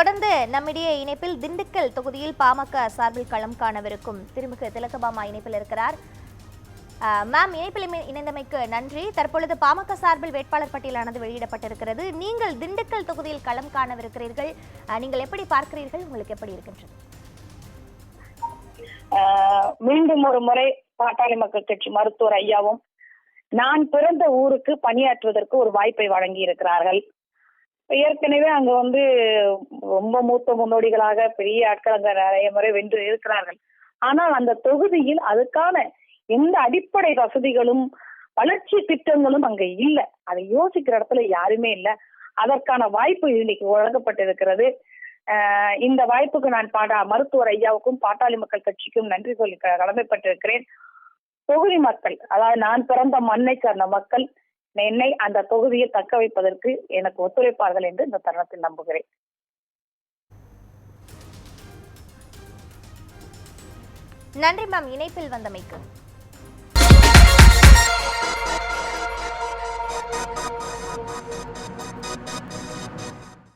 தொடர்ந்து நம்மிடையே இணைப்பில் திண்டுக்கல் தொகுதியில் பாமக சார்பில் களம் காணவிருக்கும் திருமிகு திலகபாமா இணைப்பில் இருக்கிறார். மேம் இணைப்பில் இணைந்தமைக்கு நன்றி. தற்பொழுது பாமக சார்பில் வேட்பாளர் பட்டியலானது வெளியிடப்பட்டிருக்கிறது. நீங்கள் திண்டுக்கல் தொகுதியில் களம் காணவிருக்கிறீர்கள். நீங்கள் எப்படி பார்க்கிறீர்கள்? உங்களுக்கு எப்படி இருக்கின்றது? மீண்டும் ஒரு முறை பாட்டாளி மக்கள் கட்சி மருத்துவர் ஐயாவும் நான் பிறந்த ஊருக்கு பணியாற்றுவதற்கு ஒரு வாய்ப்பை வழங்கி இருக்கிறார்கள் ஏற்கனவே அங்க வந்து ரொம்ப மூத்த முன்னோடிகளாக பெரிய ஆட்கள் அங்க நிறைய முறை வென்று இருக்கிறார்கள். ஆனால் அந்த தொகுதியில் அதுக்கான எந்த அடிப்படை வசதிகளும் வளர்ச்சி திட்டங்களும் அங்க இல்ல. அதை யோசிக்கிற இடத்துல யாருமே இல்ல. அதற்கான வாய்ப்பு இன்னைக்கு வழங்கப்பட்டிருக்கிறது. இந்த வாய்ப்புக்கு நான் பாடா மருத்துவர் ஐயாவுக்கும் பாட்டாளி மக்கள் கட்சிக்கும் நன்றி சொல்லி கடமைப்பட்டிருக்கிறேன். தொகுதி மக்கள் அதாவது நான் பிறந்த மண்ணை சார்ந்த மக்கள் என்னை அந்த தொகுதியை தக்க வைப்பதற்கு எனக்கு ஒத்துழைப்பார்கள் என்று இந்த தருணத்தில் நம்புகிறேன். நன்றி மேம் இணைப்பில் வந்தமைக்கு.